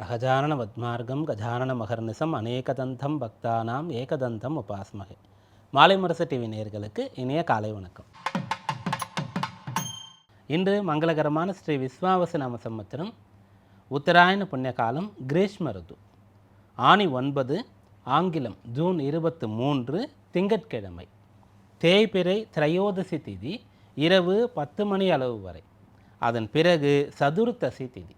அகஜானன பத்மார்க்கம் கஜானன மகர்நிசம் அநேகதந்தம் பக்தானாம் ஏகதந்தம் உபாஸ்மகே. மாலை முரசு டிவி நேர்களுக்கு இனிய காலை வணக்கம். இன்று மங்களகரமான ஸ்ரீ விஸ்வாவச நாம சம்பத்திரம் உத்தராயண புண்ணிய காலம் கிரீஷ்ம ருது. ஆணி ஒன்பது ஆங்கிலம் ஜூன் இருபத்து மூன்று திங்கட்கிழமை. தேய்பிறை திரையோதசி திதி இரவு பத்து மணி அளவு வரை. அதன் பிறகு சதுர்த்தசி திதி.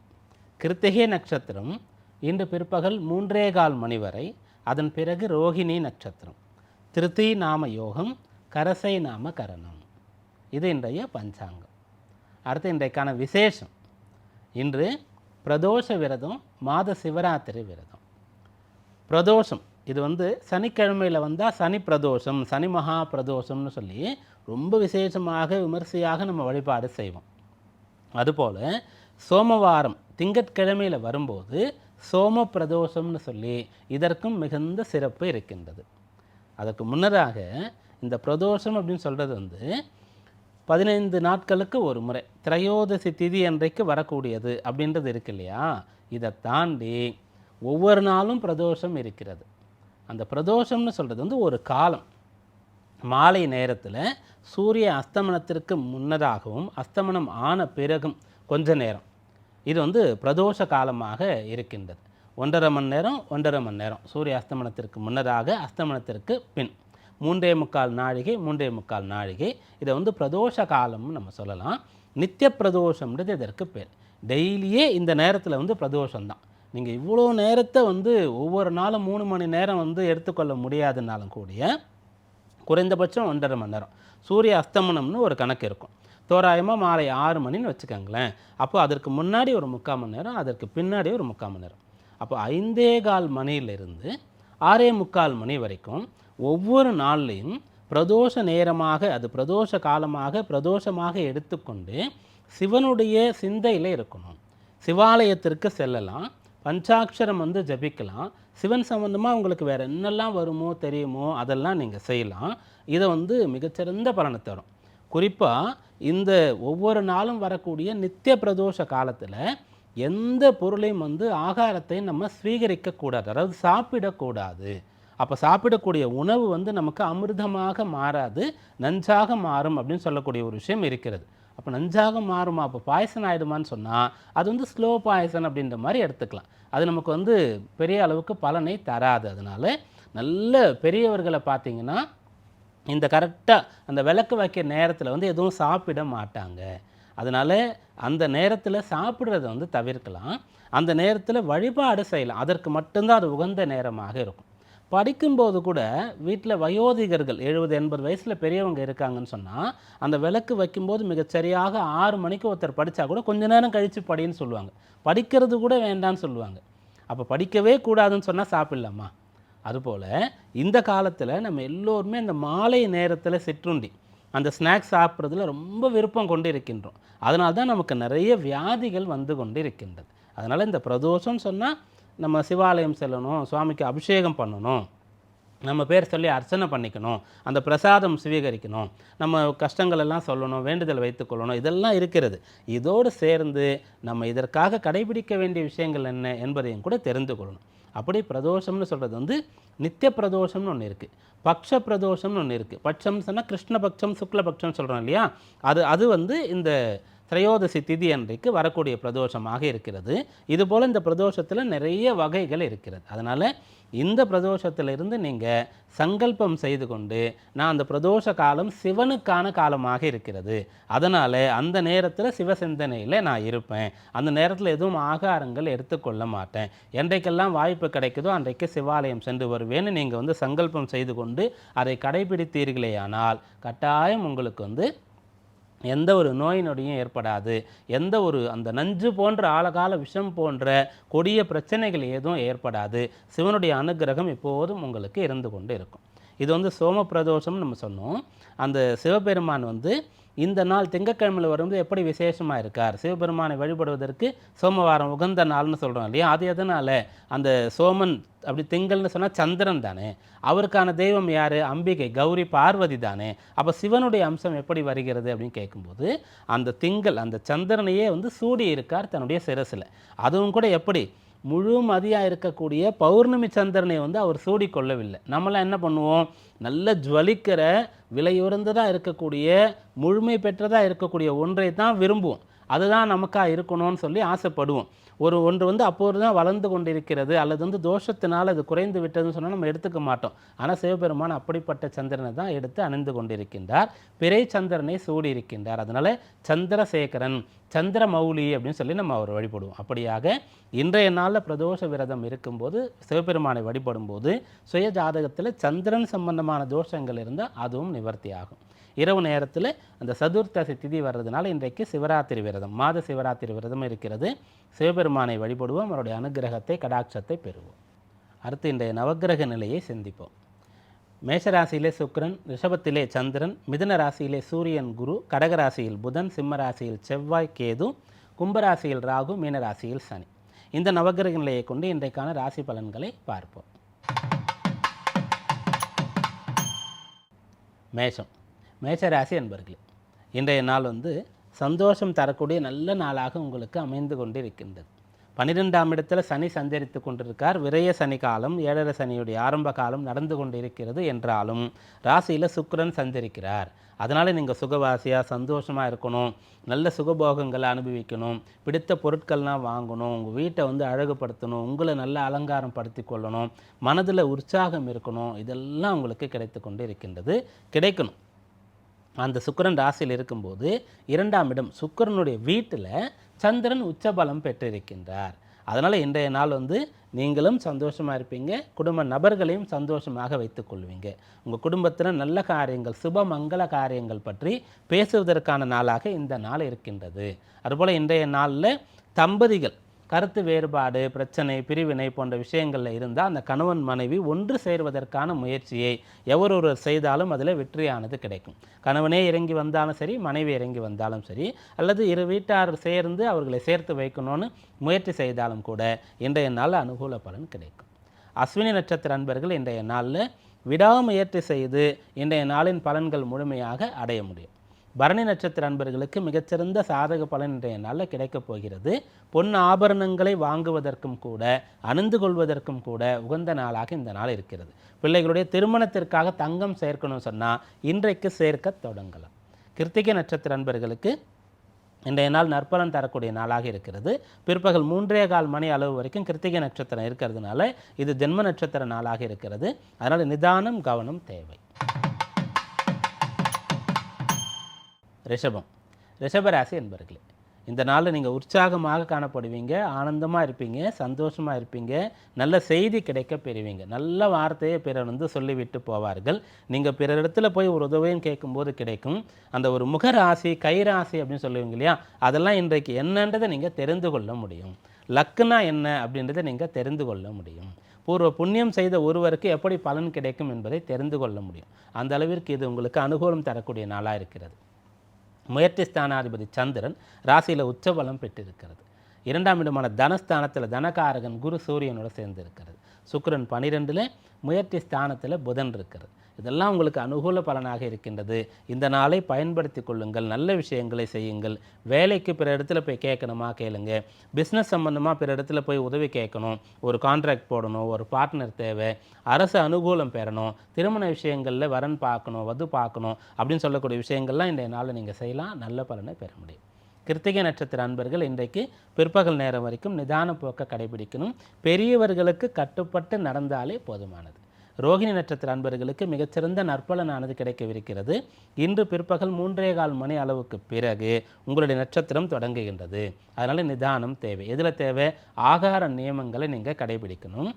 கிருத்திகை நட்சத்திரம் இன்று பிற்பகல் மூன்றே கால் மணி வரை. அதன் பிறகு ரோகிணி நட்சத்திரம். திருத்தி நாம யோகம் கரசை நாம கரணம். இது இன்றைய பஞ்சாங்கம். அடுத்து இன்றைக்கான விசேஷம். இன்று பிரதோஷ விரதம் மாத சிவராத்திரி விரதம். பிரதோஷம். இது வந்து சனிக்கிழமையில் வந்தால் சனி பிரதோஷம் சனி மகா பிரதோஷம்னு சொல்லி ரொம்ப விசேஷமாக விமர்சையாக நம்ம வழிபாடு செய்வோம். அதுபோல் சோமவாரம் திங்கட்கிழமையில் வரும்போது சோம பிரதோஷம்னு சொல்லி இதற்கும் மிகுந்த சிறப்பு இருக்கின்றது. அதற்கு முன்னதாக இந்த பிரதோஷம் அப்படின்னு சொல்கிறது வந்து பதினைந்து நாட்களுக்கு ஒரு முறை திரையோதசி திதி அன்றைக்கு வரக்கூடியது அப்படின்றது இருக்கு இல்லையா? இதை தாண்டி ஒவ்வொரு நாளும் பிரதோஷம் இருக்கிறது. அந்த பிரதோஷம்னு சொல்கிறது வந்து ஒரு காலம். மாலை நேரத்தில் சூரிய அஸ்தமனத்திற்கு முன்னதாகவும் அஸ்தமனம் ஆன பிறகும் கொஞ்ச நேரம். இது வந்து பிரதோஷ காலமாக இருக்கின்றது. ஒன்றரை மணி நேரம் ஒன்றரை மணி நேரம். சூரிய அஸ்தமனத்திற்கு முன்னதாக அஸ்தமனத்திற்கு பின். மூன்றே முக்கால் நாழிகை மூன்றே முக்கால் நாழிகை. இதை வந்து பிரதோஷ காலம்னு நம்ம சொல்லலாம். நித்திய பிரதோஷம்ன்றது இதற்கு பேர். டெய்லியே இந்த நேரத்தில் வந்து பிரதோஷம்தான். நீங்கள் இவ்வளோ நேரத்தை வந்து ஒவ்வொரு நாளும் மூணு மணி நேரம் வந்து எடுத்துக்கொள்ள முடியாதுனாலும் கூடிய குறைந்தபட்சம் ஒன்றரை மணி நேரம். சூரிய அஸ்தமனம்னு ஒரு கணக்கு இருக்கும். தோராயமாக மாலை ஆறு மணின்னு வச்சுக்கோங்களேன். அப்போ அதற்கு முன்னாடி ஒரு முக்கால் மணி நேரம் அதற்கு பின்னாடி ஒரு முக்கால் மணி நேரம். அப்போ ஐந்தே கால் மணியிலிருந்து ஆறே முக்கால் மணி வரைக்கும் ஒவ்வொரு நாள்லையும் பிரதோஷ நேரமாக அது பிரதோஷ காலமாக பிரதோஷமாக எடுத்துக்கொண்டு சிவனுடைய சிந்தையில் இருக்கணும். சிவாலயத்திற்கு செல்லலாம். பஞ்சாட்சரம் வந்து ஜபிக்கலாம். சிவன் சம்பந்தமாக உங்களுக்கு வேறு என்னெல்லாம் வருமோ தெரியுமோ அதெல்லாம் நீங்கள் செய்யலாம். இதை வந்து மிகச்சிறந்த பலனை தரும். குறிப்பாக இந்த ஒவ்வொரு நாளும் வரக்கூடிய நித்திய பிரதோஷ காலத்தில் எந்த பொருளையும் வந்து ஆகாரத்தை நம்ம ஸ்வீகரிக்கக்கூடாது அதாவது சாப்பிடக்கூடாது. அப்போ சாப்பிடக்கூடிய உணவு வந்து நமக்கு அமிர்தமாக மாறாது. நஞ்சாக மாறும் அப்படின்னு சொல்லக்கூடிய ஒரு விஷயம் இருக்கிறது. அப்போ நஞ்சாக மாறுமா? அப்போ பாயசன் ஆகிடுமான்னு சொன்னால் அது வந்து ஸ்லோ பாயசன் அப்படின்ற மாதிரி எடுத்துக்கலாம். அது நமக்கு வந்து பெரிய அளவுக்கு பலனை தராது. அதனால் நல்ல பெரியவர்களை பார்த்தீங்கன்னா இந்த கரெக்டாக அந்த விளக்கு வைக்கிற நேரத்தில் வந்து எதுவும் சாப்பிட மாட்டாங்க. அதனால் அந்த நேரத்தில் சாப்பிட்றத வந்து தவிர்க்கலாம். அந்த நேரத்தில் வழிபாடு செய்யலாம். அதற்கு மட்டும்தான் அது உகந்த நேரமாக இருக்கும். படிக்கும்போது கூட வீட்டில் வயோதிகர்கள் எழுபது எண்பது வயசில் பெரியவங்க இருக்காங்கன்னு சொன்னால் அந்த விளக்கு வைக்கும்போது மிகச்சரியாக ஆறு மணிக்கு ஒருத்தர் படித்தா கூட கொஞ்ச நேரம் கழித்து படின்னு சொல்லுவாங்க. படிக்கிறது கூட வேண்டாம்னு சொல்லுவாங்க. அப்போ படிக்கவே கூடாதுன்னு சொன்னால் சாப்பிட்லாமா? அதுபோல் இந்த காலத்தில் நம்ம எல்லோருமே இந்த மாலை நேரத்தில் சிற்றுண்டி அந்த ஸ்நாக்ஸ் சாப்பிட்றதுல ரொம்ப விருப்பம் கொண்டு இருக்கின்றோம் அதனால தான் நமக்கு நிறைய வியாதிகள் வந்து கொண்டு இருக்கின்றது அதனால் இந்த பிரதோஷம்னு சொன்னால் நம்ம சிவாலயம் செல்லணும் சுவாமிக்கு அபிஷேகம் பண்ணணும் நம்ம பேர் சொல்லி அர்ச்சனை பண்ணிக்கணும் அந்த பிரசாதம் சுவீகரிக்கணும் நம்ம கஷ்டங்கள் எல்லாம் சொல்லணும் வேண்டுதல் வைத்துக்கொள்ளணும் இதெல்லாம் இருக்கிறது. இதோடு சேர்ந்து நம்ம இதற்காக கடைபிடிக்க வேண்டிய விஷயங்கள் என்ன என்பதையும் கூட தெரிந்து கொள்ளணும். அப்படி பிரதோஷம்னு சொல்கிறது வந்து நித்திய பிரதோஷம்னு ஒன்று இருக்குது பக்ஷ பிரதோஷம்னு ஒன்று இருக்குது பட்சம் சொன்னால் கிருஷ்ணபக்ஷம் சுக்லபக்ஷம் சொல்கிறோம் இல்லையா? அது அது வந்து இந்த திரையோதசி திதி அன்றைக்கு வரக்கூடிய பிரதோஷமாக இருக்கிறது. இதுபோல் இந்த பிரதோஷத்தில் நிறைய வகைகள் இருக்கிறது. அதனால் இந்த பிரதோஷத்திலிருந்து நீங்கள் சங்கல்பம் செய்து கொண்டு நான் அந்த பிரதோஷ காலம் சிவனுக்கான காலமாக இருக்கிறது. அதனால் அந்த நேரத்தில் சிவசிந்தனையில் நான் இருப்பேன். அந்த நேரத்தில் எதுவும் ஆகாரங்கள் எடுத்துக்கொள்ள மாட்டேன். என்றைக்கெல்லாம் வாய்ப்பு கிடைக்குதோ அன்றைக்கு சிவாலயம் சென்று வருவேன்னு நீங்கள் வந்து சங்கல்பம் செய்து கொண்டு அதை கடைபிடித்தீர்களேயானால் கட்டாயம் உங்களுக்கு வந்து எந்த ஒரு நோய் நொடியும் ஏற்படாது. எந்த ஒரு அந்த நஞ்சு போன்ற ஆழகால விஷம் போன்ற கொடிய பிரச்சனைகள் எதுவும் ஏற்படாது. சிவனுடைய அனுகிரகம் எப்போதும் உங்களுக்கு இருந்து கொண்டு இருக்கும். இது வந்து சோம பிரதோஷம்னு நம்ம சொன்னோம். அந்த சிவபெருமான் வந்து இந்த நாள் திங்கக்கிழமையில் வரும்போது எப்படி விசேஷமாக இருக்கார்? சிவபெருமானை வழிபடுவதற்கு சோமவாரம் உகந்த நாள்னு சொல்கிறோம் இல்லையா? அது எதனால்? அந்த சோமன் அப்படி திங்கள்னு சொன்னால் சந்திரன் தானே. அவருக்கான தெய்வம் யார்? அம்பிகை கௌரி பார்வதி தானே. அப்போ சிவனுடைய அம்சம் எப்படி வருகிறது அப்படின்னு கேட்கும்போது அந்த திங்கள் அந்த சந்திரனையே வந்து சூடி இருக்கார் தன்னுடைய சிரசில். அதுவும் கூட எப்படி? முழு மதியாக இருக்கக்கூடிய பௌர்ணமி சந்திரனை வந்து அவர் சூடிக்கொள்ளவில்லை. நம்மளாம் என்ன பண்ணுவோம்? நல்ல ஜுவலிக்கிற விலையுறந்ததாக இருக்கக்கூடிய முழுமை பெற்றதாக இருக்கக்கூடிய ஒன்றை தான் விரும்புவோம். அதுதான் நமக்காக இருக்கணும்னு சொல்லி ஆசைப்படுவோம். ஒரு ஒன்று வந்து அப்போது தான் வளர்ந்து கொண்டிருக்கிறது அல்லது வந்து தோஷத்தினால் அது குறைந்து விட்டதுன்னு சொன்னால் நம்ம எடுத்துக்க மாட்டோம். ஆனால் சிவபெருமான் அப்படிப்பட்ட சந்திரனை தான் எடுத்து அணிந்து கொண்டிருக்கின்றார். பிறை சந்திரனை சூடி இருக்கின்றார் அதனால் சந்திரசேகரன் சந்திர மௌலி அப்படின்னு சொல்லி நம்ம அவர் வழிபடுவோம். அப்படியாக இன்றைய நாளில் பிரதோஷ விரதம் இருக்கும்போது சிவபெருமானை வழிபடும்போது சுய ஜாதகத்தில் சந்திரன் சம்பந்தமான தோஷங்கள் இருந்தால் அதுவும் நிவர்த்தி ஆகும் இரவு நேரத்தில் அந்த சதுர்த்தசி திதி வர்றதுனால இன்றைக்கு சிவராத்திரி விரதம் மாத சிவராத்திரி விரதம் இருக்கிறது. சிவபெருமானை வழிபடுவோம் அவருடைய அனுகிரகத்தை கடாட்சத்தை பெறுவோம். அடுத்து இன்றைய நவக்கிரக நிலையை சிந்திப்போம். மேஷராசியிலே சுக்கிரன் ரிஷபத்திலே சந்திரன் மிதுன ராசியிலே சூரியன் குரு கடகராசியில் புதன் சிம்ம ராசியில் செவ்வாய் கேது கும்பராசியில் ராகு மீனராசியில் சனி. இந்த நவக்கிரக நிலையை கொண்டு இன்றைக்கான ராசி பலன்களை பார்ப்போம். மேஷம். மேஷராசி அன்பர்களே இன்றைய நாள் வந்து சந்தோஷம் தரக்கூடிய நல்ல நாளாக உங்களுக்கு அமைந்து கொண்டிருக்கின்றது. பன்னிரெண்டாம் இடத்தில் சனி சஞ்சரித்து கொண்டிருக்கார். விரய சனி காலம் ஏழரை சனியுடைய ஆரம்ப காலம் நடந்து கொண்டிருக்கிறது என்றாலும் ராசியில் சுக்கிரன் சஞ்சரிக்கிறார். அதனால் நீங்கள் சுகவாசியாக சந்தோஷமாக இருக்கணும். நல்ல சுகபோகங்களை அனுபவிக்கணும். பிடித்த பொருட்கள்லாம் வாங்கணும். உங்கள் வீட்டை வந்து அழகுபடுத்தணும். உங்களை நல்ல அலங்காரம் படுத்தி கொள்ளணும். மனதில் உற்சாகம் இருக்கணும். இதெல்லாம் உங்களுக்கு கிடைத்து கொண்டு இருக்கின்றது கிடைக்கணும். அந்த சுக்கிரன் ராசியில் இருக்கும்போது இரண்டாம் இடம் சுக்கரனுடைய வீட்டில் சந்திரன் உச்சபலம் பெற்றிருக்கின்றார். அதனால் இன்றைய நாள் வந்து நீங்களும் சந்தோஷமாக இருப்பீங்க குடும்ப நபர்களையும் சந்தோஷமாக வைத்துக்கொள்வீங்க உங்கள் குடும்பத்தில் நல்ல காரியங்கள் சுப மங்கள காரியங்கள் பற்றி பேசுவதற்கான நாளாக இந்த நாள் இருக்கின்றது. அதுபோல் இன்றைய நாளில் தம்பதிகள் கருத்து வேறுபாடு பிரச்சனை பிரிவினை போன்ற விஷயங்களில் இருந்தால் அந்த கணவன் மனைவி ஒன்று சேர்வதற்கான முயற்சியை எவரொருவர் செய்தாலும் அதில் வெற்றியானது கிடைக்கும். கணவனே இறங்கி வந்தாலும் சரி மனைவி இறங்கி வந்தாலும் சரி அல்லது இரு வீட்டார் சேர்ந்து அவர்களை சேர்த்து வைக்கணும்னு முயற்சி செய்தாலும் கூட இன்றைய நாள் அனுகூல பலன் கிடைக்கும். அஸ்வினி நட்சத்திர அன்பர்கள் இன்றைய நாளில் விடாமுயற்சி செய்து இன்றைய நாளின் பலன்கள் முழுமையாக அடைய முடியும். பரணி நட்சத்திர அன்பர்களுக்கு மிகச்சிறந்த சாதக பலன் இன்றைய நாளில் கிடைக்கப் போகிறது. பொன் ஆபரணங்களை வாங்குவதற்கும் கூட அணிந்து கொள்வதற்கும் கூட உகந்த நாளாக இந்த நாள் இருக்கிறது. பிள்ளைகளுடைய திருமணத்திற்காக தங்கம் சேர்க்கணும் சொன்னால் இன்றைக்கு சேர்க்க தொடங்கலாம். கிருத்திகை நட்சத்திர அன்பர்களுக்கு இன்றைய நாள் நற்பலன் தரக்கூடிய நாளாக இருக்கிறது. பிற்பகல் மூன்றே கால் மணி அளவு வரைக்கும் கிருத்திகை நட்சத்திரம் இருக்கிறதுனால இது ஜென்ம நட்சத்திர நாளாக இருக்கிறது. அதனால் நிதானம் கவனம் தேவை. ரிஷபம். ரிஷபராசி என்பர்களே இந்த நாளில் நீங்கள் உற்சாகமாக காணப்படுவீங்க ஆனந்தமாக இருப்பீங்க சந்தோஷமாக இருப்பீங்க நல்ல செய்தி கிடைக்க பெறுவீங்க. நல்ல வார்த்தையை பிறர் வந்து சொல்லிவிட்டு போவார்கள். நீங்கள் பிறர் இடத்துல போய் ஒரு உதவியும் கேட்கும்போது கிடைக்கும். அந்த ஒரு முகராசி கைராசி அப்படின்னு சொல்லுவீங்க இல்லையா அதெல்லாம் இன்றைக்கு என்னன்றதை நீங்கள் தெரிந்து கொள்ள முடியும். லக்குனா என்ன அப்படின்றத நீங்கள் தெரிந்து கொள்ள முடியும். பூர்வ புண்ணியம் செய்த ஒருவருக்கு எப்படி பலன் கிடைக்கும் என்பதை தெரிந்து கொள்ள முடியும். அந்த அளவிற்கு இது உங்களுக்கு அனுகூலம் தரக்கூடிய நாளாக இருக்கிறது. முயற்சி ஸ்தானாதிபதி சந்திரன் ராசியில் உச்சபலம் பெற்றிருக்கிறது. இரண்டாம் இடமான தனஸ்தானத்தில் தனகாரகன் குரு சூரியனோட சேர்ந்து இருக்கிறது சுக்கிரன் பனிரெண்டில் முயற்சி ஸ்தானத்தில் புதன் இருக்கிறது. இதெல்லாம் உங்களுக்கு அனுகூல பலனாக இருக்கின்றது. இந்த நாளை பயன்படுத்தி கொள்ளுங்கள் நல்ல விஷயங்களை செய்யுங்கள். வேலைக்கு பிற இடத்துல போய் கேட்கணுமா? கேளுங்க. பிஸ்னஸ் சம்மந்தமாக பிற இடத்துல போய் உதவி கேட்கணும். ஒரு கான்ட்ராக்ட் போடணும் ஒரு பார்ட்னர் தேவை. அரசு அனுகூலம் பெறணும். திருமண விஷயங்களில் வரன் பார்க்கணும் வது பார்க்கணும் அப்படின்னு சொல்லக்கூடிய விஷயங்கள்லாம் இன்றைய நாளில் நீங்கள் செய்யலாம். நல்ல பலனை பெற முடியும். கிருத்திகை நட்சத்திர அன்பர்கள் இன்றைக்கு பிற்பகல் நேரம் வரைக்கும் நிதான போக்க கடைபிடிக்கணும். பெரியவர்களுக்கு கட்டுப்பட்டு நடந்தாலே போதுமானது. ரோகிணி நட்சத்திர அன்பர்களுக்கு மிகச்சிறந்த நற்பலனானது கிடைக்கவிருக்கிறது. இன்று பிற்பகல் மூன்றே கால் மணி அளவுக்கு பிறகு உங்களுடைய நட்சத்திரம் தொடங்குகின்றது. அதனால் நிதானம் தேவை. எதில் தேவை? ஆகார நியமங்களை நீங்கள் கடைபிடிக்கணும்.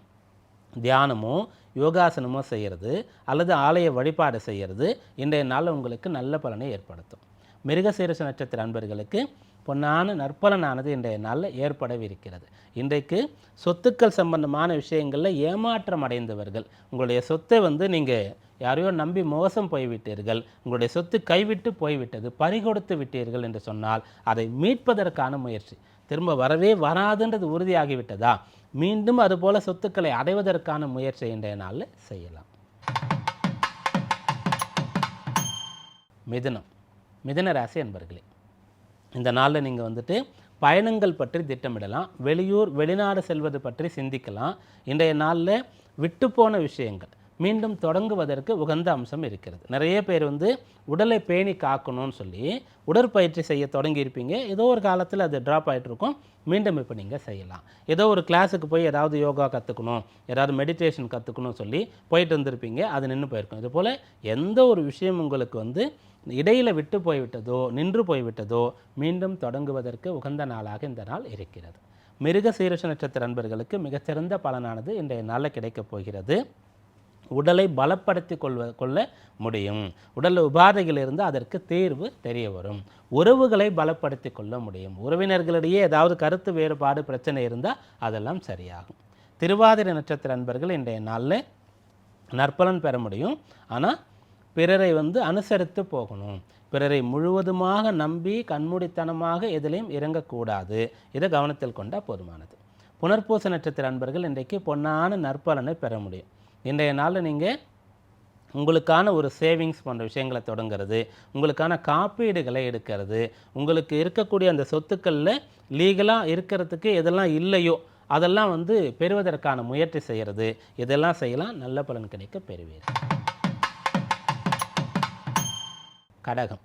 தியானமோ யோகாசனமோ செய்கிறது அல்லது ஆலய வழிபாடு செய்கிறது இன்றைய நாள் உங்களுக்கு நல்ல பலனை ஏற்படுத்தும். மிருகசீரச நட்சத்திர அன்பர்களுக்கு பொன்னான நற்பலனானது இன்றைய நாளில் ஏற்படவிருக்கிறது. இன்றைக்கு சொத்துக்கள் சம்பந்தமான விஷயங்களில் ஏமாற்றம் அடைந்தவர்கள் உங்களுடைய சொத்தை வந்து நீங்கள் யாரையோ நம்பி மோசம் போய்விட்டீர்கள் உங்களுடைய சொத்து கைவிட்டு போய்விட்டது பறிகொடுத்து விட்டீர்கள் என்று சொன்னால் அதை மீட்பதற்கான முயற்சி. திரும்ப வரவே வராதுன்றது உறுதியாகிவிட்டதா? மீண்டும் அதுபோல சொத்துக்களை அடைவதற்கான முயற்சி இன்றைய நாளில் செய்யலாம். மிதுனம். மிதுன ராசி என்பர்களே இந்த நாளில் நீங்கள் வந்துட்டு பயணங்கள் பற்றி திட்டமிடலாம் வெளியூர் வெளிநாடு செல்வது பற்றி சிந்திக்கலாம். இன்றைய நாளில் விட்டுப்போன விஷயங்கள் மீண்டும் தொடங்குவதற்கு உகந்த அம்சம் இருக்கிறது. நிறைய பேர் வந்து உடலை பேணி காக்கணும்னு சொல்லி உடற்பயிற்சி செய்ய தொடங்கியிருப்பீங்க. ஏதோ ஒரு காலத்தில் அது ட்ராப் ஆகிட்டு இருக்கும் மீண்டும் இப்போ நீங்கள் செய்யலாம். ஏதோ ஒரு கிளாஸுக்கு போய் ஏதாவது யோகா கற்றுக்கணும் ஏதாவது மெடிடேஷன் கற்றுக்கணும் சொல்லி போயிட்டு வந்திருப்பீங்க. அது நின்று போயிருக்கும். இதுபோல் எந்த ஒரு விஷயம் உங்களுக்கு வந்து இடையில் விட்டு போய்விட்டதோ நின்று போய்விட்டதோ மீண்டும் தொடங்குவதற்கு உகந்த நாளாக இந்த நாள் இருக்கிறது. மிருக சீரஷ நட்சத்திர நண்பர்களுக்கு மிகச்சிறந்த பலனானது இன்றைய நாளில் கிடைக்கப் போகிறது. உடலை பலப்படுத்தி கொள்வ கொள்ள முடியும். உடல் உபாதைகள் இருந்து அதற்கு தீர்வு தெரிய வரும். உறவுகளை பலப்படுத்தி கொள்ள முடியும். உறவினர்களிடையே ஏதாவது கருத்து வேறுபாடு பிரச்சனை இருந்தால் அதெல்லாம் சரியாகும். திருவாதிரை நட்சத்திர நண்பர்கள் இன்றைய நாளில் நற்பலன் பெற முடியும். ஆனால் பிறரை வந்து அனுசரித்து போகணும். பிறரை முழுவதுமாக நம்பி கண்மூடித்தனமாக எதிலையும் இறங்கக்கூடாது. இதை கவனத்தில் கொண்டால் போதுமானது. புனர்பூச நட்சத்திர அன்பர்கள் இன்றைக்கு பொன்னான நற்பலனை பெற முடியும். இன்றைய நாளில் நீங்கள் உங்களுக்கான ஒரு சேவிங்ஸ் போன்ற விஷயங்களை தொடங்குறது உங்களுக்கான காப்பீடுகளை எடுக்கிறது உங்களுக்கு இருக்கக்கூடிய அந்த சொத்துக்களில் லீகலாக இருக்கிறதுக்கு எதெல்லாம் இல்லையோ அதெல்லாம் வந்து பெறுவதற்கான முயற்சி செய்கிறது. இதெல்லாம் செய்யலாம். நல்ல பலன் கிடைக்க பெறுவீர்கள். கடகம்.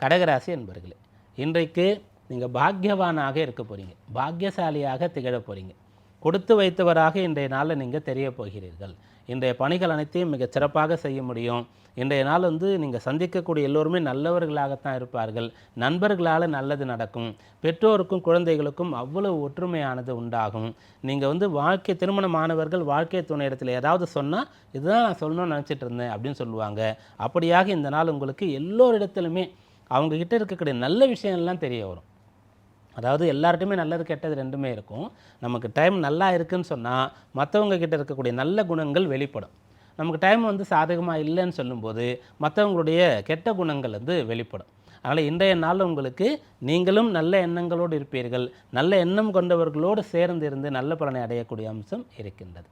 கடகராசி என்பர்களே இன்றைக்கு நீங்கள் பாக்கியவானாக இருக்க போகிறீங்க பாக்கியசாலியாக திகழ போகிறீங்க கொடுத்து வைத்தவராக இன்றைய நாளில் நீங்கள் தெரிய போகிறீர்கள். இன்றைய பணிகள் அனைத்தையும் மிகச் சிறப்பாக செய்ய முடியும். இன்றைய நாள் வந்து நீங்கள் சந்திக்கக்கூடிய எல்லோருமே நல்லவர்களாகத்தான் இருப்பார்கள். நண்பர்களால் நல்லது நடக்கும். பெற்றோருக்கும் குழந்தைகளுக்கும் அவ்வளவு ஒற்றுமையானது உண்டாகும். நீங்கள் வந்து வாழ்க்கை திருமணமானவர்கள் வாழ்க்கை துணையிடத்தில் ஏதாவது சொன்னால் இதுதான் நான் சொல்லணும்னு நினச்சிட்டு இருந்தேன் அப்படின்னு சொல்லுவாங்க. அப்படியாக இந்த நாள் உங்களுக்கு எல்லோரிடத்துலையுமே அவங்கக்கிட்ட இருக்கக்கூடிய நல்ல விஷயம்லாம் தெரிய வரும். அதாவது எல்லார்ட்டையுமே நல்லது கெட்டது ரெண்டுமே இருக்கும். நமக்கு டைம் நல்லா இருக்குன்னு சொன்னால் மற்றவங்க கிட்ட இருக்கக்கூடிய நல்ல குணங்கள் வெளிப்படும். நமக்கு டைம் வந்து சாதகமாக இல்லைன்னு சொல்லும்போது மற்றவங்களுடைய கெட்ட குணங்கள் வந்து வெளிப்படும். அதனால் இன்றைய நாள் உங்களுக்கு நீங்களும் நல்ல எண்ணங்களோடு இருப்பீர்கள். நல்ல எண்ணம் கொண்டவர்களோடு சேர்ந்து இருந்து நல்ல பலனை அடையக்கூடிய அம்சம் இருக்கின்றது.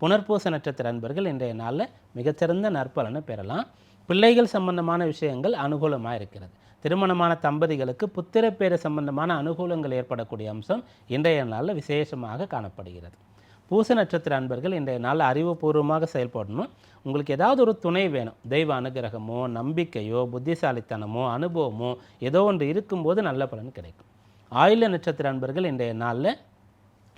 புனர்பூச நட்சத்திர அன்பர்கள் இன்றைய நாளில் மிகச்சிறந்த நற்பலனை பெறலாம். பிள்ளைகள் சம்பந்தமான விஷயங்கள் அனுகூலமாக இருக்கிறது. திருமணமான தம்பதிகளுக்கு புத்திரப்பேறு சம்பந்தமான அனுகூலங்கள் ஏற்படக்கூடிய அம்சம் இன்றைய நாளில் விசேஷமாக காணப்படுகிறது. பூச நட்சத்திர அன்பர்கள் இன்றைய நாள் அறிவுபூர்வமாக செயல்படணும். உங்களுக்கு ஏதாவது ஒரு துணை வேணும். தெய்வ அனுகிரகமோ நம்பிக்கையோ புத்திசாலித்தனமோ அனுபவமோ ஏதோ ஒன்று இருக்கும்போது நல்ல பலன் கிடைக்கும். ஆயுள நட்சத்திர அன்பர்கள் இன்றைய நாளில்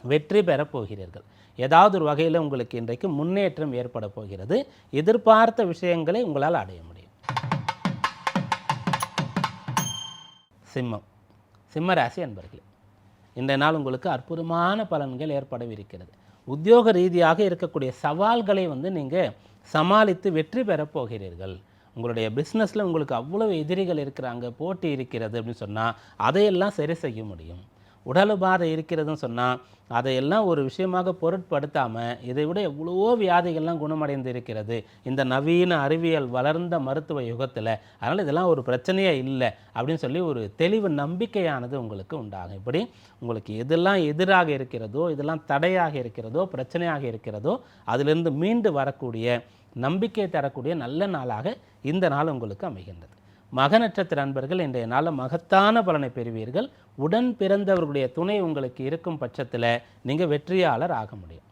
வெற்றி பெறப் போகிறீர்கள். ஏதாவது ஒரு வகையில் உங்களுக்கு இன்றைக்கு முன்னேற்றம் ஏற்பட போகிறது. எதிர்பார்த்த விஷயங்களை உங்களால் அடைய முடியும். சிம்மம். சிம்ம ராசி அன்பர்களே இன்றைய நாள் உங்களுக்கு அற்புதமான பலன்கள் ஏற்படவிருக்கிறது. உத்தியோக ரீதியாக இருக்கக்கூடிய சவால்களை வந்து நீங்கள் சமாளித்து வெற்றி பெறப் போகிறீர்கள். உங்களுடைய பிஸ்னஸில் உங்களுக்கு அவ்வளவு எதிரிகள் இருக்கிறாங்க போட்டி இருக்கிறது அப்படின்னு சொன்னால் அதையெல்லாம் சரி செய்ய முடியும். உடல் உபாதை இருக்கிறதுன்னு சொன்னால் அதையெல்லாம் ஒரு விஷயமாக பொருட்படுத்தாமல் இதை விட எவ்வளவோ வியாதிகள்லாம் குணமடைந்து இருக்கிறது இந்த நவீன அறிவியல் வளர்ந்த மருத்துவ யுகத்தில் அதனால் இதெல்லாம் ஒரு பிரச்சனையே இல்லை அப்படின்னு சொல்லி ஒரு தெளிவு நம்பிக்கையானது உங்களுக்கு உண்டாகும். இப்படி உங்களுக்கு எதெல்லாம் எதிராக இருக்கிறதோ இதெல்லாம் தடையாக இருக்கிறதோ பிரச்சனையாக இருக்கிறதோ அதிலிருந்து மீண்டு வரக்கூடிய நம்பிக்கை தரக்கூடிய நல்ல நாளாக இந்த நாள் உங்களுக்கு அமைகின்றது. மக நட்சத்திர அன்பர்கள் இன்றைய நாளில் மகத்தான பலனை பெறுவீர்கள். உடன் பிறந்தவர்களுடைய துணை உங்களுக்கு இருக்கும் பட்சத்தில் நீங்கள் வெற்றியாளர் ஆக முடியும்.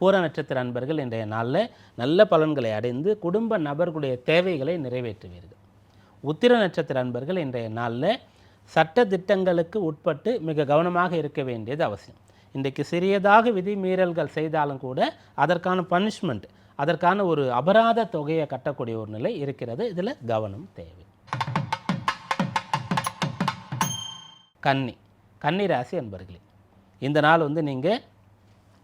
பூர நட்சத்திர அன்பர்கள் இன்றைய நாளில் நல்ல பலன்களை அடைந்து குடும்ப நபர்களுடைய தேவைகளை நிறைவேற்றுவீர்கள். உத்திர நட்சத்திர அன்பர்கள் இன்றைய நாளில் சட்ட திட்டங்களுக்கு உட்பட்டு மிக கவனமாக இருக்க வேண்டியது அவசியம். இன்றைக்கு சிறியதாக விதி மீறல்கள் செய்தாலும் கூட அதற்கான பனிஷ்மெண்ட் அதற்கான ஒரு அபராத தொகையை கட்டக்கூடிய ஒரு நிலை இருக்கிறது. இதில் கவனம் தேவை. கன்னி. கன்னி ராசி அன்பர்களே இந்த நாள் வந்து நீங்கள்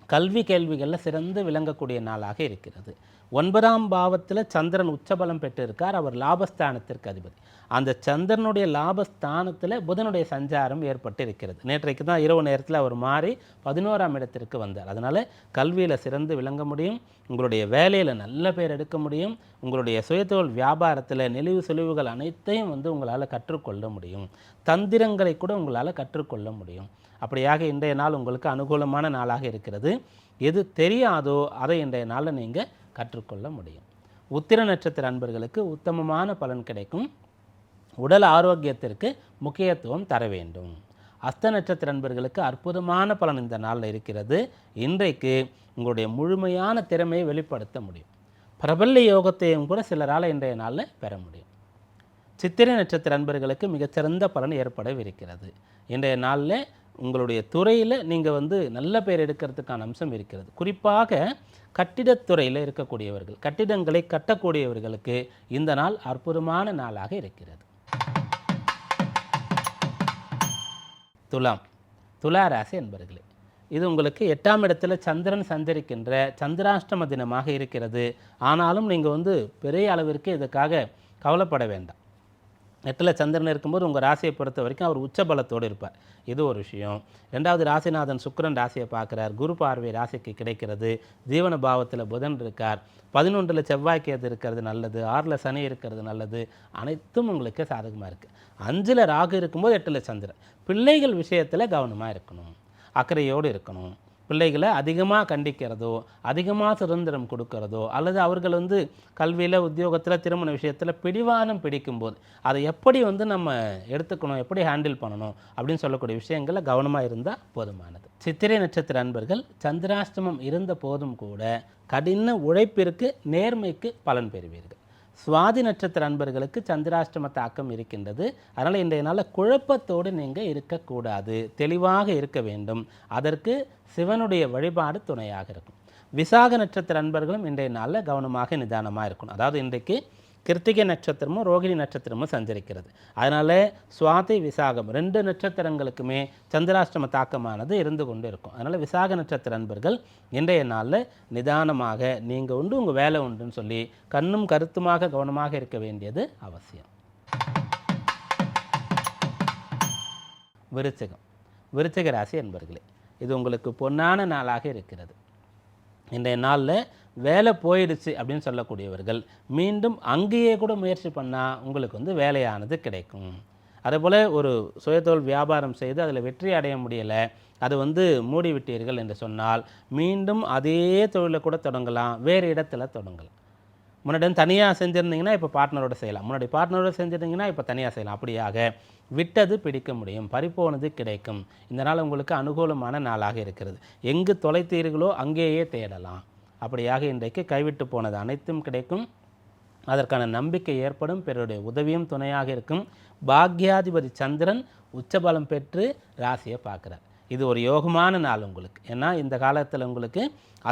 கல்வி கேள்விகளில் சிறந்து விளங்கக்கூடிய நாளாக இருக்கிறது. ஒன்பதாம் பாவத்தில் சந்திரன் உச்சபலம் பெற்றிருக்கார். அவர் லாபஸ்தானத்திற்கு அதிபதி. அந்த சந்திரனுடைய லாபஸ்தானத்தில் புதனுடைய சஞ்சாரம் ஏற்பட்டு இருக்கிறது நேற்றைக்கு தான் இரவு நேரத்தில் அவர் மாறி பதினோராம் இடத்திற்கு வந்தார். அதனால் கல்வியில் சிறந்து விளங்க முடியும். உங்களுடைய வேலையில் நல்ல பேர் எடுக்க முடியும். உங்களுடைய சுயதொழில் வியாபாரத்தில் நெளிவு சுழிவுகள் அனைத்தையும் வந்து உங்களால் கற்றுக்கொள்ள முடியும். தந்திரங்களை கூட உங்களால் கற்றுக்கொள்ள முடியும். அப்படியாக இன்றைய நாள் உங்களுக்கு அனுகூலமான நாளாக இருக்கிறது. எது தெரியாதோ அதை இன்றைய நாளில் நீங்கள் கற்றுக்கொள்ள முடியும். உத்திர நட்சத்திர அன்பர்களுக்கு உத்தமமான பலன் கிடைக்கும். உடல் ஆரோக்கியத்திற்கு முக்கியத்துவம் தர வேண்டும். அஸ்த நட்சத்திர நண்பர்களுக்கு அற்புதமான பலன் இந்த நாளில் இருக்கிறது. இன்றைக்கு உங்களுடைய முழுமையான திறமையை வெளிப்படுத்த முடியும். பிரபல்ய யோகத்தையும் கூட சிலரால் இன்றைய நாளில் பெற முடியும். சித்திரை நட்சத்திர அன்பர்களுக்கு மிகச்சிறந்த பலன் ஏற்படவிருக்கிறது. இன்றைய நாளில் உங்களுடைய துறையில் நீங்கள் வந்து நல்ல பேர் எடுக்கிறதுக்கான அம்சம் இருக்கிறது. குறிப்பாக கட்டிடத்துறையில் இருக்கக்கூடியவர்கள் கட்டிடங்களை கட்டக்கூடியவர்களுக்கு இந்த நாள் அற்புதமான நாளாக இருக்கிறது. துலாம் துலா ராசி என்பர்களே இது உங்களுக்கு எட்டாம் இடத்துல சந்திரன் சந்தரிக்கின்ற சந்திராஷ்டம தினமாக இருக்கிறது. ஆனாலும் நீங்கள் வந்து பெரிய அளவிற்கு இதுக்காக கவலைப்பட வேண்டாம். எட்டில் சந்திரன் இருக்கும்போது உங்கள் ராசியை பொறுத்த வரைக்கும் அவர் உச்ச பலத்தோடு இருப்பார். இது ஒரு விஷயம். ரெண்டாவது ராசிநாதன் சுக்கரன் ராசியை பார்க்குறார். குரு பார்வை ராசிக்கு கிடைக்கிறது. ஜீவன பாவத்தில் புதன் இருக்கார். பதினொன்றில் செவ்வாய்க்கு அது இருக்கிறது நல்லது. ஆறில் சனி இருக்கிறது நல்லது. அனைத்தும் உங்களுக்கு சாதகமாக இருக்குது அஞ்சில் ராகு இருக்கும்போது எட்டில் சந்திரன். பிள்ளைகள் விஷயத்தில் கவனமாக இருக்கணும். அக்கறையோடு இருக்கணும். பிள்ளைகளை அதிகமாக கண்டிக்கிறதோ அதிகமாக சுதந்திரம் கொடுக்கறதோ அல்லது அவர்கள் வந்து கல்வியில் உத்தியோகத்தில் திருமண விஷயத்தில் பிடிவானம் பிடிக்கும்போது அதை எப்படி வந்து நம்ம எடுத்துக்கணும் எப்படி ஹேண்டில் பண்ணணும் அப்படின்னு சொல்லக்கூடிய விஷயங்களில் கவனமாக இருந்தால் போதுமானது. சித்திரை நட்சத்திர அன்பர்கள் சந்திராஷ்டமம் இருந்த போதும் கூட கடின உழைப்பிற்கு நேர்மைக்கு பலன் பெறுவீர்கள். சுவாதி நட்சத்திர அன்பர்களுக்கு சந்திராஷ்டம தாக்கம் இருக்கின்றது. அதனால் இன்றைய நாளில் குழப்பத்தோடு நீங்கள் இருக்கக்கூடாது. தெளிவாக இருக்க வேண்டும். அதற்கு சிவனுடைய வழிபாடு துணையாக இருக்கும். விசாக நட்சத்திர அன்பர்களும் இன்றைய நாளில் கவனமாக நிதானமாக இருக்கணும். அதாவது இன்றைக்கு கிருத்திகை நட்சத்திரமும் ரோகிணி நட்சத்திரமும் சஞ்சரிக்கிறது. அதனால் சுவாதி விசாகம் ரெண்டு நட்சத்திரங்களுக்குமே சந்திராஷ்டம தாக்கமானது இருந்து கொண்டு இருக்கும். அதனால் விசாக நட்சத்திர அன்பர்கள் இன்றைய நாளில் நிதானமாக நீங்கள் உண்டு உங்கள் வேலை உண்டுன்னு சொல்லி கண்ணும் கருத்துமாக கவனமாக இருக்க வேண்டியது அவசியம். விருச்சகம். விருச்சக ராசி என்பர்களே இது உங்களுக்கு பொன்னான நாளாக இருக்கிறது. இன்றைய நாளில் வேலை போயிடுச்சு அப்படின்னு சொல்லக்கூடியவர்கள் மீண்டும் அங்கேயே கூட முயற்சி பண்ணால் உங்களுக்கு வந்து வேலையானது கிடைக்கும். அதேபோல் ஒரு சுயதொழில் வியாபாரம் செய்து அதில் வெற்றி அடைய முடியலை அது வந்து மூடிவிட்டீர்கள் என்று சொன்னால் மீண்டும் அதே தொழிலை கூட தொடங்கலாம் வேறு இடத்துல தொடங்கலாம். முன்னாடி தனியாக செஞ்சுருந்தீங்கன்னா இப்போ பார்ட்னரோட செய்யலாம். முன்னாடி பார்ட்னரோட செஞ்சுருந்தீங்கன்னா இப்போ தனியாக செய்யலாம். அப்படியாக விட்டது பிடிக்க முடியும் பறிப்போனது கிடைக்கும். இந்த நாள் உங்களுக்கு அனுகூலமான நாளாக இருக்கிறது. எங்கு தொலைத்தீர்களோ அங்கேயே தேடலாம். அப்படியாக இன்றைக்கு கைவிட்டு போனது அனைத்தும் கிடைக்கும். அதற்கான நம்பிக்கை ஏற்படும். பிறருடைய உதவியும் துணையாக இருக்கும். பாக்யாதிபதி சந்திரன் உச்சபலம் பெற்று ராசியை பார்க்குறார். இது ஒரு யோகமான நாள் உங்களுக்கு. ஏன்னா இந்த காலத்தில் உங்களுக்கு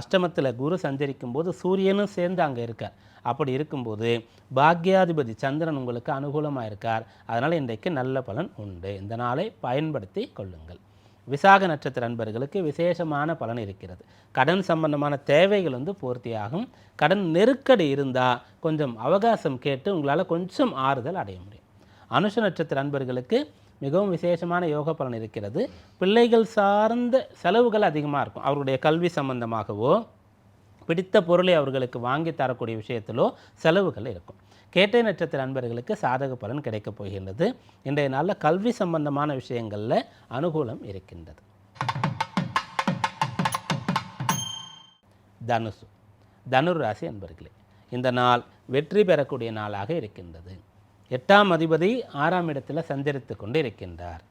அஷ்டமத்தில் குரு சஞ்சரிக்கும் போது சூரியனும் சேர்ந்து அங்கே இருக்கார். அப்படி இருக்கும்போது பாக்யாதிபதி சந்திரன் உங்களுக்கு அனுகூலமாக இருக்கார். அதனால் இன்றைக்கு நல்ல பலன் உண்டு. இந்த நாளை பயன்படுத்தி கொள்ளுங்கள். விசாக நட்சத்திர அன்பர்களுக்கு விசேஷமான பலன் இருக்கிறது. கடன் சம்பந்தமான தேவைகள் வந்து பூர்த்தியாகும். கடன் நெருக்கடி இருந்தால் கொஞ்சம் அவகாசம் கேட்டு உங்களால் கொஞ்சம் ஆறுதல் அடைய முடியும். அனுஷ நட்சத்திர அன்பர்களுக்கு மிகவும் விசேஷமான யோக பலன் இருக்கிறது. பிள்ளைகள் சார்ந்த செலவுகள் அதிகமாக இருக்கும். அவருடைய கல்வி சம்பந்தமாகவோ பிடித்த பொருளை அவர்களுக்கு வாங்கி தரக்கூடிய விஷயத்திலோ செலவுகள் இருக்கும். கேட்டை நட்சத்திர அன்பர்களுக்கு சாதக பலன் கிடைக்கப் போகின்றது. இன்றைய நாளில் கல்வி சம்பந்தமான விஷயங்களில் அனுகூலம் இருக்கின்றது. தனுசு. தனுர் ராசி அன்பர்களே இந்த நாள் வெற்றி பெறக்கூடிய நாளாக இருக்கின்றது. எட்டாம் அதிபதி ஆறாம் இடத்தில் சஞ்சரித்து கொண்டு இருக்கின்றார்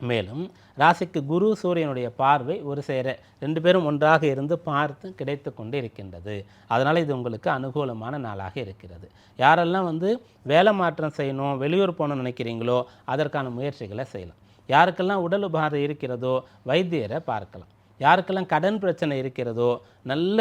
மேலும் ராசிக்கு குரு சூரியனுடைய பார்வை ஒரு சேர ரெண்டு பேரும் ஒன்றாக இருந்து பார்த்து கிடைத்து கொண்டு இருக்கின்றது. அதனால் இது உங்களுக்கு அனுகூலமான நாளாக இருக்கிறது. யாரெல்லாம் வந்து வேலை மாற்றம் செய்யணும் வெளியூர் போகணும்னு நினைக்கிறீங்களோ அதற்கான முயற்சிகளை செய்யலாம். யாருக்கெல்லாம் உடல் உபாதை இருக்கிறதோ வைத்தியரை பார்க்கலாம். யாருக்கெல்லாம் கடன் பிரச்சனை இருக்கிறதோ நல்ல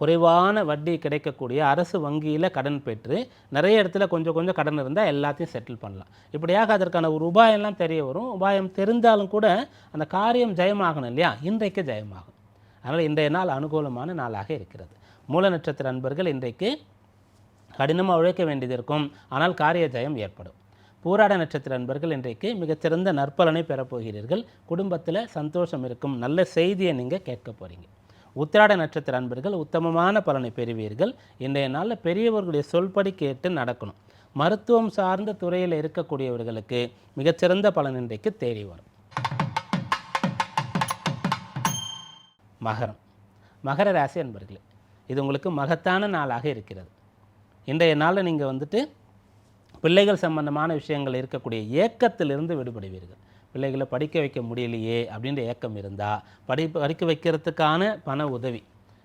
குறைவான வட்டி கிடைக்கக்கூடிய அரசு வங்கியில் கடன் பெற்று நிறைய இடத்துல கொஞ்சம் கொஞ்சம் கடன் இருந்தால் எல்லாத்தையும் செட்டில் பண்ணலாம். இப்படியாக அதற்கான ஒரு உபாயம்லாம் தெரிய வரும். உபாயம் தெரிந்தாலும் கூட அந்த காரியம் ஜெயமாகணும் இல்லையா? இன்றைக்கு ஜெயமாகும். அதனால் இன்றைய நாள் அனுகூலமான நாளாக இருக்கிறது. மூல நட்சத்திர அன்பர்கள் இன்றைக்கு கடினமாக உழைக்க வேண்டியது இருக்கும். ஆனால் காரிய ஜெயம் ஏற்படும். பூராட நட்சத்திர அன்பர்கள் இன்றைக்கு மிகச்சிறந்த நற்பலனை பெறப்போகிறீர்கள். குடும்பத்தில் சந்தோஷம் இருக்கும். நல்ல செய்தியை நீங்கள் கேட்க போகிறீங்க உத்திராட நட்சத்திர அன்பர்கள் உத்தமமான பலனை பெறுவீர்கள். இன்றைய நாளில் பெரியவர்களுடைய சொல்படி கேட்டு நடக்கணும். மருத்துவம் சார்ந்த துறையில் இருக்கக்கூடியவர்களுக்கு மிகச்சிறந்த பலன் இன்றைக்கு தேடி வரும். மகரம். மகர ராசி அன்பர்களே இது உங்களுக்கு மகத்தான நாளாக இருக்கிறது. இன்றைய நாளில் நீங்கள் வந்துட்டு பிள்ளைகள் சம்பந்தமான விஷயங்கள் இருக்கக்கூடிய ஏக்கத்திலிருந்து விடுபடுவீர்கள். பிள்ளைகளை படிக்க வைக்க முடியலையே அப்படின்ற ஏக்கம் இருந்தால் படி படிக்க வைக்கிறதுக்கான பண உதவி.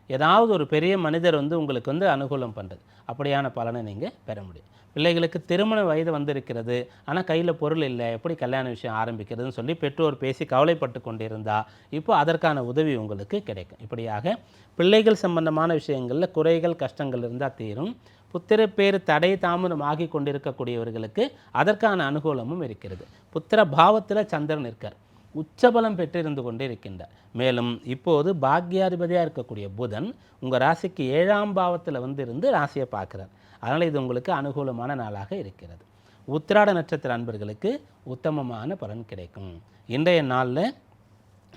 ஏதாவது ஒரு பெரிய மனிதர் வந்து உங்களுக்கு வந்து அனுகூலம் பண்ணுறது அப்படியான பலனை நீங்கள் பெற முடியும். பிள்ளைகளுக்கு திருமண வயது வந்திருக்கிறது. ஆனால் கையில் பொருள் இல்லை. எப்படி கல்யாண விஷயம் ஆரம்பிக்கிறதுன்னு சொல்லி பெற்றோர் பேசி கவலைப்பட்டு கொண்டிருந்தால் இப்போ அதற்கான உதவி உங்களுக்கு கிடைக்கும். இப்படியாக பிள்ளைகள் சம்பந்தமான விஷயங்களில் குறைகள் கஷ்டங்கள் இருந்தால் தீரும். புத்திர பேர் தடை தாமதம் ஆகி கொண்டிருக்கக்கூடியவர்களுக்கு அதற்கான அனுகூலமும் இருக்கிறது. புத்திர பாவத்தில் சந்திரன் இருக்கார் உச்சபலம் பெற்றிருந்து கொண்டே இருக்கின்றார் மேலும் இப்போது பாக்யாதிபதியாக இருக்கக்கூடிய புதன் உங்கள் ராசிக்கு ஏழாம் பாவத்தில் வந்து இருந்து ராசியை பார்க்குறார். அதனால் இது உங்களுக்கு அனுகூலமான நாளாக இருக்கிறது. உத்திராட நட்சத்திர அன்பர்களுக்கு உத்தமமான பலன் கிடைக்கும். இன்றைய நாளில்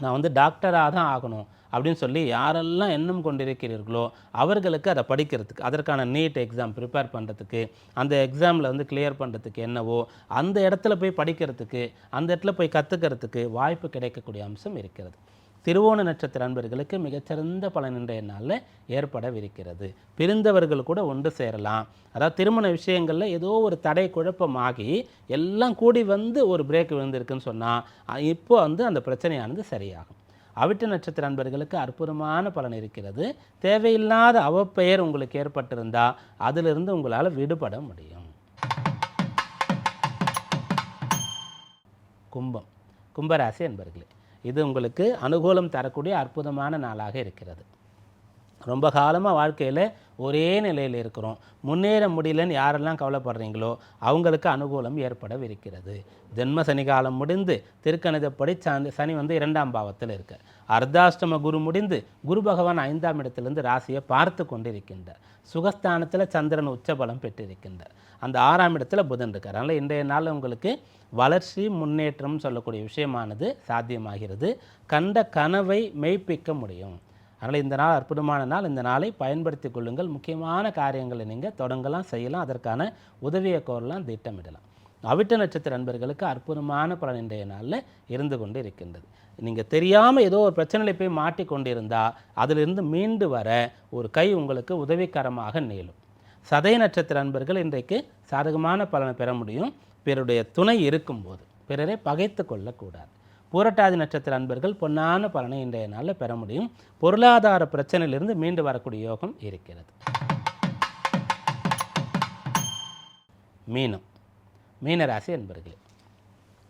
நான் வந்து டாக்டராக தான் ஆகணும். அப்படின்னு சொல்லி யாரெல்லாம் எண்ணம் கொண்டிருக்கிறீர்களோ அவர்களுக்கு அதை படிக்கிறதுக்கு அதற்கான நீட் எக்ஸாம் ப்ரிப்பேர் பண்ணுறதுக்கு அந்த எக்ஸாமில் வந்து கிளியர் பண்ணுறதுக்கு என்னவோ அந்த இடத்துல போய் படிக்கிறதுக்கு அந்த இடத்துல போய் கற்றுக்கிறதுக்கு வாய்ப்பு கிடைக்கக்கூடிய அம்சம் இருக்கிறது. திருவோண நட்சத்திர அன்பர்களுக்கு மிகச்சிறந்த பலன் இன்றைய நாளில் ஏற்படவிருக்கிறது. பிரிந்தவர்கள் கூட ஒன்று சேரலாம். அதாவது திருமண விஷயங்களில் ஏதோ ஒரு தடை குழப்பமாகி எல்லாம் கூடி வந்து ஒரு பிரேக் விழுந்திருக்குன்னு சொன்னால் இப்போ வந்து அந்த பிரச்சனையானது சரியாகும். அவிட்ட நட்சத்திர அன்பர்களுக்கு அற்புதமான பலன் இருக்கிறது. தேவையில்லாத அவப்பெயர் உங்களுக்கு ஏற்பட்டிருந்தால் அதிலிருந்து உங்களால் விடுபட முடியும். கும்பம். கும்பராசி அன்பர்களே இது உங்களுக்கு அனுகூலம் தரக்கூடிய அற்புதமான நாளாக இருக்கிறது. ரொம்ப காலமாக வாழ்க்கையில் ஒரே நிலையில் இருக்கிறோம். முன்னேற முடியலன்னு யாரெல்லாம் கவலைப்படுறீங்களோ அவங்களுக்கு அனுகூலம் ஏற்படவிருக்கிறது. ஜென்ம சனி காலம் முடிந்து திருக்கணிதப்படி சந்தி சனி வந்து இரண்டாம் பாவத்தில் இருக்கார் அர்த்தாஷ்டம குரு முடிந்து குரு பகவான் ஐந்தாம் இடத்திலிருந்து ராசியை பார்த்து கொண்டிருக்கின்றார். சுகஸ்தானத்தில் சந்திரன் உச்சபலம் பெற்றிருக்கின்றார். அந்த ஆறாம் இடத்துல புதன் இருக்கார். அதனால் இன்றைய நாள் உங்களுக்கு வளர்ச்சி முன்னேற்றம் சொல்லக்கூடிய விஷயமானது சாத்தியமாகிறது. கண்ட கனவை மெய்ப்பிக்க முடியும். அதனால் இந்த நாள் அற்புதமான நாள். இந்த நாளை பயன்படுத்தி கொள்ளுங்கள். முக்கியமான காரியங்களை நீங்கள் தொடங்கலாம் செய்யலாம். அதற்கான உதவியை கோரலாம் திட்டமிடலாம். அவிட்ட நட்சத்திர நண்பர்களுக்கு அற்புதமான பலன் இன்றைய நாளில் இருந்து கொண்டு இருக்கின்றது நீங்கள் தெரியாமல் ஏதோ ஒரு பிரச்சனையில் போய் மாட்டிக்கொண்டிருந்தால் அதிலிருந்து மீண்டு வர ஒரு கை உங்களுக்கு உதவிகரமாக நீளும். சதய நட்சத்திர நண்பர்கள் இன்றைக்கு சாதகமான பலனை பெற முடியும். பிறருடைய துணை இருக்கும்போது பிறரை பகைத்து கொள்ளக்கூடாது. பூரட்டாதி நட்சத்திர அன்பர்கள் பொன்னான பலனை இன்றைய நாளில் பெற முடியும். பொருளாதார பிரச்சனையிலிருந்து மீண்டு வரக்கூடிய யோகம் இருக்கிறது. மீனம். மீனராசி அன்பர்களே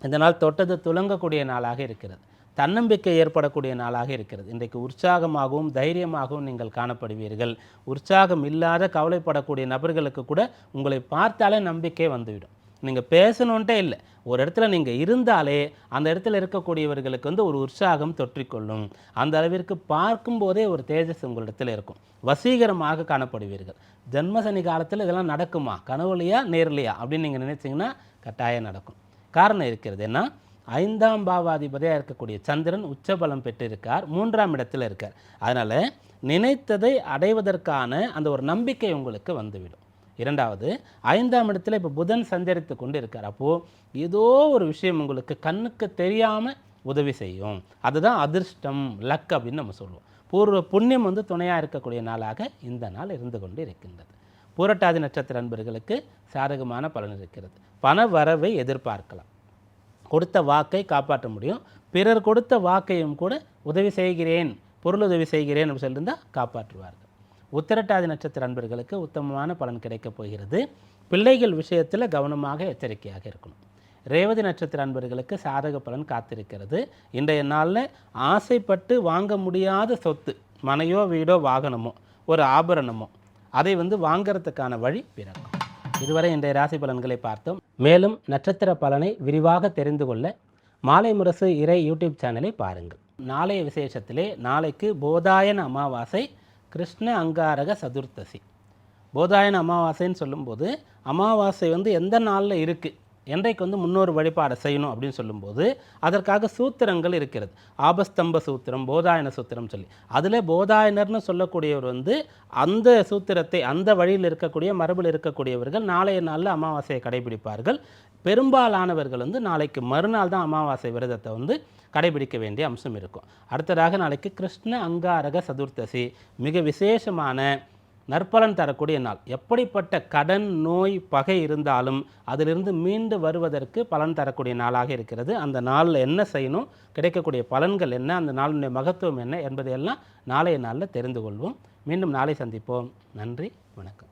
இந்த நாள் தொட்டது துலங்கக்கூடிய நாளாக இருக்கிறது. தன்னம்பிக்கை ஏற்படக்கூடிய நாளாக இருக்கிறது. இன்றைக்கு உற்சாகமாகவும் தைரியமாகவும் நீங்கள் காணப்படுவீர்கள். உற்சாகம் இல்லாத கவலைப்படக்கூடிய நபர்களுக்கு கூட உங்களை பார்த்தாலே நம்பிக்கை வந்துவிடும். நீங்கள் பேசணுன்ட்டே இல்லை. ஒரு இடத்துல நீங்கள் இருந்தாலே அந்த இடத்துல இருக்கக்கூடியவர்களுக்கு வந்து ஒரு உற்சாகம் தொற்றிக்கொள்ளும். அந்த அளவிற்கு பார்க்கும்போதே ஒரு தேஜஸ் உங்களிடத்தில் இருக்கும். வசீகரமாக காணப்படுவீர்கள். ஜென்மசனி காலத்தில் இதெல்லாம் நடக்குமா? கனவுலையா? நேர்லையா? அப்படின்னு நீங்கள் நினச்சிங்கன்னா கட்டாயம் நடக்கும். காரணம் இருக்கிறது என்ன? ஐந்தாம் பாவாதிபதியாக இருக்கக்கூடிய சந்திரன் உச்சபலம் பெற்றிருக்கார். மூன்றாம் இடத்தில் இருக்கார். அதனால் நினைத்ததை அடைவதற்கான அந்த ஒரு நம்பிக்கை உங்களுக்கு வந்துவிடும். இரண்டாவது ஐந்தாம் இடத்துல இப்போ புதன் சஞ்சரித்து கொண்டு இருக்கார் அப்போது ஏதோ ஒரு விஷயம் உங்களுக்கு கண்ணுக்கு தெரியாமல் உதவி செய்யும். அதுதான் அதிர்ஷ்டம் லக் அப்படின்னு நம்ம சொல்லுவோம். பூர்வ புண்ணியம் வந்து துணையாக இருக்கக்கூடிய நாளாக இந்த நாள் இருந்து கொண்டு இருக்கின்றது. பூரட்டாதி நட்சத்திர அன்பர்களுக்கு சாதகமான பலன் இருக்கிறது. பண வரவை எதிர்பார்க்கலாம். கொடுத்த வாக்கை காப்பாற்ற முடியும். பிறர் கொடுத்த வாக்கையும் கூட உதவி செய்கிறேன் பொருள் உதவி செய்கிறேன் அப்படின்னு சொல்லியிருந்தால் காப்பாற்றுவார்கள். உத்திரட்டாதி நட்சத்திர அன்பர்களுக்கு உத்தமமான பலன் கிடைக்கப் போகிறது. பிள்ளைகள் விஷயத்தில் கவனமாக எச்சரிக்கையாக இருக்கணும். ரேவதி நட்சத்திர அன்பர்களுக்கு சாதக பலன் காத்திருக்கிறது. இன்றைய நாளில் ஆசைப்பட்டு வாங்க முடியாத சொத்து மனையோ வீடோ வாகனமோ ஒரு ஆபரணமோ அதை வந்து வாங்கிறதுக்கான வழி பிறக்கும். இதுவரை இன்றைய ராசி பலன்களை பார்த்தோம். மேலும் நட்சத்திர பலனை விரிவாக தெரிந்து கொள்ள மாலை முரசு இறை யூடியூப் சேனலை பாருங்கள். நாளைய விசேஷத்திலே நாளைக்கு போதாயன அமாவாசை கிருஷ்ண அங்காரக சதுர்த்தசி. போதாயன அமாவாசைன்னு சொல்லும்போது அமாவாசை வந்து எந்த நாளில் இருக்குது என்றைக்கு வந்து முன்னோர் வழிபாடு செய்யணும் அப்படின்னு சொல்லும்போது அதற்காக சூத்திரங்கள் இருக்கிறது. ஆபஸ்தம்ப சூத்திரம் போதாயன சூத்திரம் சொல்லி. அதில் போதாயனர்னு சொல்லக்கூடியவர் வந்து அந்த சூத்திரத்தை அந்த வழியில் இருக்கக்கூடிய மரபில் இருக்கக்கூடியவர்கள் நாளைய நாளில் அமாவாசையை கடைபிடிப்பார்கள். பெரும்பாலானவர்கள் வந்து நாளைக்கு மறுநாள் தான் அமாவாசை விரதத்தை வந்து கடைபிடிக்க வேண்டிய அம்சம் இருக்கும். அடுத்ததாக நாளைக்கு கிருஷ்ண அங்காரக சதுர்த்தசி. மிக விசேஷமான நற்பலன் தரக்கூடிய நாள். எப்படிப்பட்ட கடன் நோய் பகை இருந்தாலும் அதிலிருந்து மீண்டு வருவதற்கு பலன் தரக்கூடிய நாளாக இருக்கிறது. அந்த நாளில் என்ன செய்யணும்? கிடைக்கக்கூடிய பலன்கள் என்ன? அந்த நாளினுடைய மகத்துவம் என்ன? என்பதையெல்லாம் நாளைய நாளில் தெரிந்து கொள்வோம். மீண்டும் நாளை சந்திப்போம். நன்றி. வணக்கம்.